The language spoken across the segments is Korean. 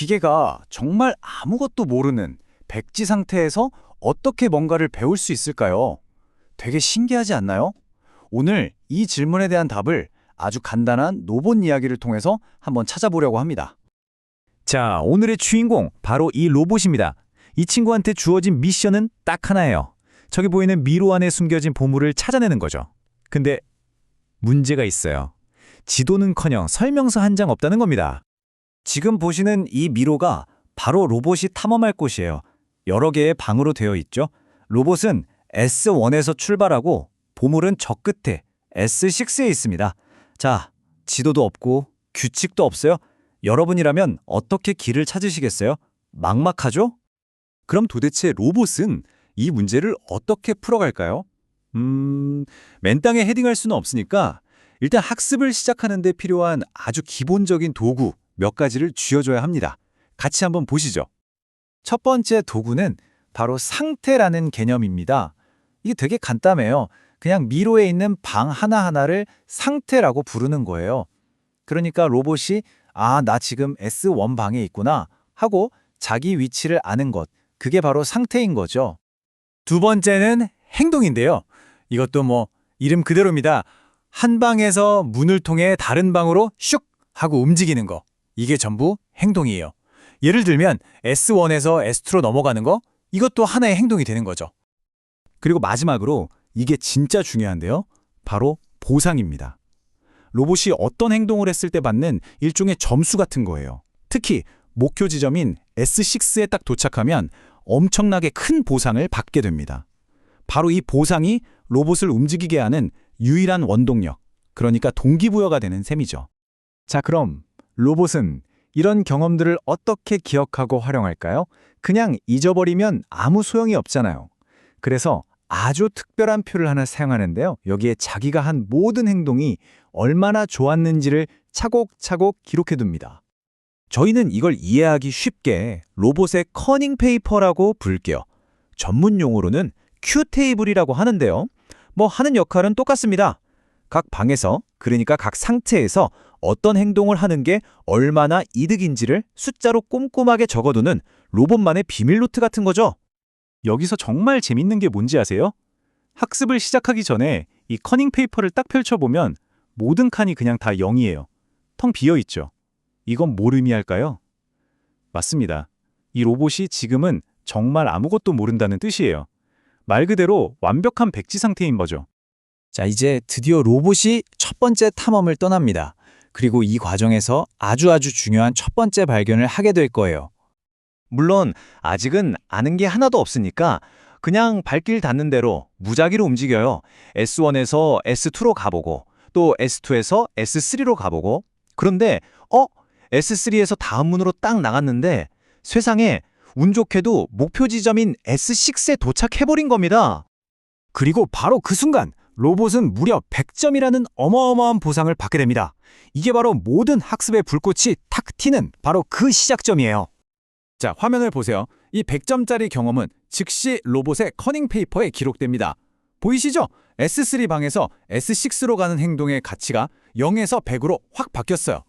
기계가 정말 아무것도 모르는 백지 상태에서 어떻게 뭔가를 배울 수 있을까요? 되게 신기하지 않나요? 오늘 이 질문에 대한 답을 아주 간단한 로봇 이야기를 통해서 한번 찾아보려고 합니다. 자, 오늘의 주인공 바로 이 로봇입니다. 이 친구한테 주어진 미션은 딱 하나예요. 저기 보이는 미로 안에 숨겨진 보물을 찾아내는 거죠. 근데 문제가 있어요. 지도는커녕 설명서 한 장 없다는 겁니다. 지금 보시는 이 미로가 바로 로봇이 탐험할 곳이에요. 여러 개의 방으로 되어 있죠. 로봇은 S1에서 출발하고 보물은 저 끝에 S6에 있습니다. 자, 지도도 없고 규칙도 없어요. 여러분이라면 어떻게 길을 찾으시겠어요? 막막하죠? 그럼 도대체 로봇은 이 문제를 어떻게 풀어갈까요? 음, 맨 땅에 헤딩할 수는 없으니까 일단 학습을 시작하는 데 필요한 아주 기본적인 도구 몇 가지를 쥐어줘야 합니다. 같이 한번 보시죠. 첫 번째 도구는 바로 상태라는 개념입니다. 이게 되게 간단해요. 그냥 미로에 있는 방 하나하나를 상태라고 부르는 거예요. 그러니까 로봇이 아, 나 지금 S1 방에 있구나 하고 자기 위치를 아는 것. 그게 바로 상태인 거죠. 두 번째는 행동인데요. 이것도 뭐 이름 그대로입니다. 한 방에서 문을 통해 다른 방으로 슉 하고 움직이는 거. 이게 전부 행동이에요. 예를 들면 S1에서 S2로 넘어가는 거 이것도 하나의 행동이 되는 거죠. 그리고 마지막으로 이게 진짜 중요한데요. 바로 보상입니다. 로봇이 어떤 행동을 했을 때 받는 일종의 점수 같은 거예요. 특히 목표 지점인 S6에 딱 도착하면 엄청나게 큰 보상을 받게 됩니다. 바로 이 보상이 로봇을 움직이게 하는 유일한 원동력, 그러니까 동기부여가 되는 셈이죠. 자, 그럼 로봇은 이런 경험들을 어떻게 기억하고 활용할까요? 그냥 잊어버리면 아무 소용이 없잖아요. 그래서 아주 특별한 표를 하나 사용하는데요. 여기에 자기가 한 모든 행동이 얼마나 좋았는지를 차곡차곡 기록해둡니다. 저희는 이걸 이해하기 쉽게 로봇의 커닝 페이퍼라고 부를게요. 전문 용어로는 큐 테이블이라고 하는데요. 뭐 하는 역할은 똑같습니다. 각 방에서, 그러니까 각 상태에서 어떤 행동을 하는 게 얼마나 이득인지를 숫자로 꼼꼼하게 적어두는 로봇만의 비밀 노트 같은 거죠. 여기서 정말 재밌는 게 뭔지 아세요? 학습을 시작하기 전에 이 커닝 페이퍼를 딱 펼쳐보면 모든 칸이 그냥 다 0이에요. 텅 비어 있죠. 이건 뭘 의미할까요? 맞습니다. 이 로봇이 지금은 정말 아무것도 모른다는 뜻이에요. 말 그대로 완벽한 백지 상태인 거죠. 자, 이제 드디어 로봇이 첫 번째 탐험을 떠납니다. 그리고 이 과정에서 아주 아주 중요한 첫 번째 발견을 하게 될 거예요. 물론 아직은 아는 게 하나도 없으니까 그냥 발길 닿는 대로 무작위로 움직여요. S1에서 S2로 가보고 또 S2에서 S3로 가보고 그런데 어? S3에서 다음 문으로 딱 나갔는데 세상에 운 좋게도 목표 지점인 S6에 도착해버린 겁니다. 그리고 바로 그 순간 로봇은 무려 100점이라는 어마어마한 보상을 받게 됩니다. 이게 바로 모든 학습의 불꽃이 탁 튀는 바로 그 시작점이에요. 자, 화면을 보세요. 이 100점짜리 경험은 즉시 로봇의 커닝 페이퍼에 기록됩니다. 보이시죠? S3 방에서 S6로 가는 행동의 가치가 0에서 100으로 확 바뀌었어요.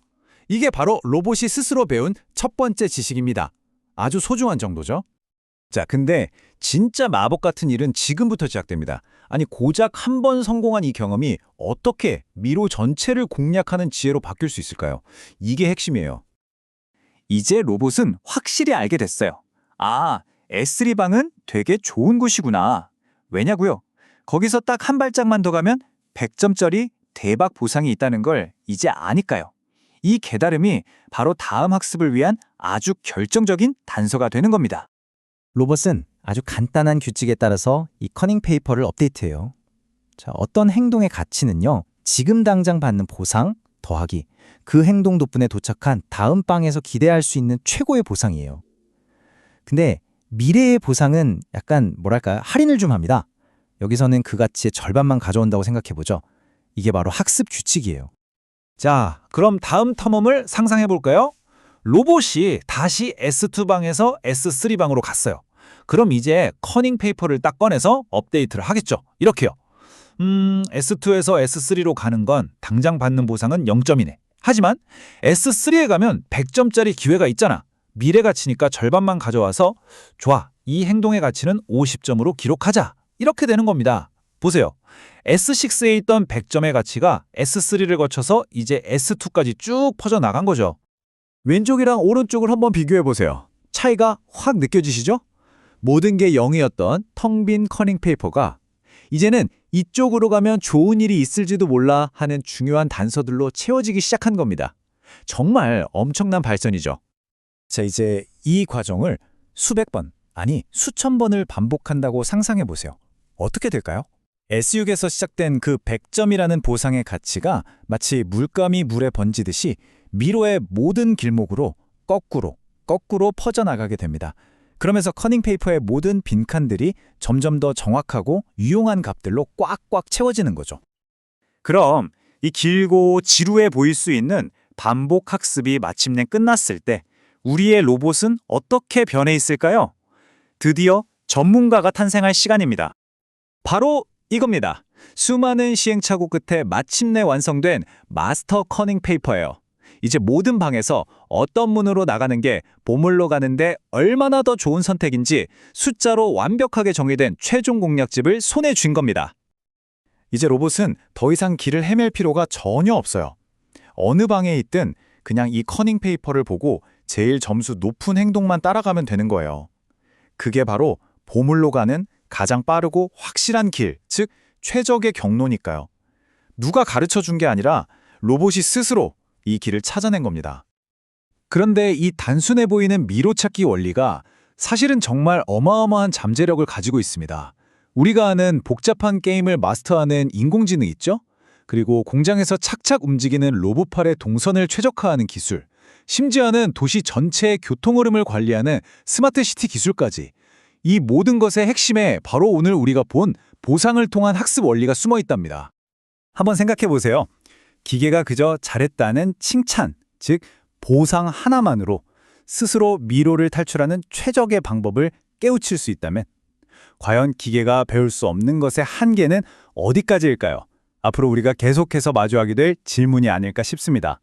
이게 바로 로봇이 스스로 배운 첫 번째 지식입니다. 아주 소중한 정도죠. 자, 근데 진짜 마법 같은 일은 지금부터 시작됩니다. 아니, 고작 한 번 성공한 이 경험이 어떻게 미로 전체를 공략하는 지혜로 바뀔 수 있을까요? 이게 핵심이에요. 이제 로봇은 확실히 알게 됐어요. 아, S3방은 되게 좋은 곳이구나. 왜냐고요? 거기서 딱 한 발짝만 더 가면 100점짜리 대박 보상이 있다는 걸 이제 아니까요. 이 깨달음이 바로 다음 학습을 위한 아주 결정적인 단서가 되는 겁니다. 로봇은 아주 간단한 규칙에 따라서 이 커닝 페이퍼를 업데이트해요. 자, 어떤 행동의 가치는요. 지금 당장 받는 보상 더하기 그 행동 덕분에 도착한 다음 방에서 기대할 수 있는 최고의 보상이에요. 근데 미래의 보상은 약간 뭐랄까 할인을 좀 합니다. 여기서는 그 가치의 절반만 가져온다고 생각해 보죠. 이게 바로 학습 규칙이에요. 자, 그럼 다음 탐험을 상상해 볼까요? 로봇이 다시 S2방에서 S3방으로 갔어요. 그럼 이제 커닝 페이퍼를 딱 꺼내서 업데이트를 하겠죠. 이렇게요. 음, S2에서 S3로 가는 건 당장 받는 보상은 0점이네. 하지만 S3에 가면 100점짜리 기회가 있잖아. 미래 가치니까 절반만 가져와서 좋아, 이 행동의 가치는 50점으로 기록하자. 이렇게 되는 겁니다. 보세요. S6에 있던 100점의 가치가 S3를 거쳐서 이제 S2까지 쭉 퍼져나간 거죠. 왼쪽이랑 오른쪽을 한번 비교해 보세요. 차이가 확 느껴지시죠? 모든 게 0이었던 텅 빈 커닝 페이퍼가 이제는 이쪽으로 가면 좋은 일이 있을지도 몰라 하는 중요한 단서들로 채워지기 시작한 겁니다. 정말 엄청난 발전이죠. 자, 이제 이 과정을 수백 번, 아니 수천 번을 반복한다고 상상해 보세요. 어떻게 될까요? S6에서 시작된 그 100점이라는 보상의 가치가 마치 물감이 물에 번지듯이 미로의 모든 길목으로 거꾸로, 거꾸로 퍼져나가게 됩니다. 그러면서 커닝페이퍼의 모든 빈칸들이 점점 더 정확하고 유용한 값들로 꽉꽉 채워지는 거죠. 그럼 이 길고 지루해 보일 수 있는 반복 학습이 마침내 끝났을 때 우리의 로봇은 어떻게 변해 있을까요? 드디어 전문가가 탄생할 시간입니다. 바로 이겁니다. 수많은 시행착오 끝에 마침내 완성된 마스터 커닝 페이퍼예요. 이제 모든 방에서 어떤 문으로 나가는 게 보물로 가는데 얼마나 더 좋은 선택인지 숫자로 완벽하게 정의된 최종 공략집을 손에 쥔 겁니다. 이제 로봇은 더 이상 길을 헤맬 필요가 전혀 없어요. 어느 방에 있든 그냥 이 커닝 페이퍼를 보고 제일 점수 높은 행동만 따라가면 되는 거예요. 그게 바로 보물로 가는 가장 빠르고 확실한 길, 즉 최적의 경로니까요. 누가 가르쳐 준 게 아니라 로봇이 스스로 이 길을 찾아낸 겁니다. 그런데 이 단순해 보이는 미로찾기 원리가 사실은 정말 어마어마한 잠재력을 가지고 있습니다. 우리가 아는 복잡한 게임을 마스터하는 인공지능 있죠? 그리고 공장에서 착착 움직이는 로봇팔의 동선을 최적화하는 기술, 심지어는 도시 전체의 교통 흐름을 관리하는 스마트 시티 기술까지 이 모든 것의 핵심에 바로 오늘 우리가 본 보상을 통한 학습 원리가 숨어 있답니다. 한번 생각해 보세요. 기계가 그저 잘했다는 칭찬, 즉 보상 하나만으로 스스로 미로를 탈출하는 최적의 방법을 깨우칠 수 있다면 과연 기계가 배울 수 없는 것의 한계는 어디까지일까요? 앞으로 우리가 계속해서 마주하게 될 질문이 아닐까 싶습니다.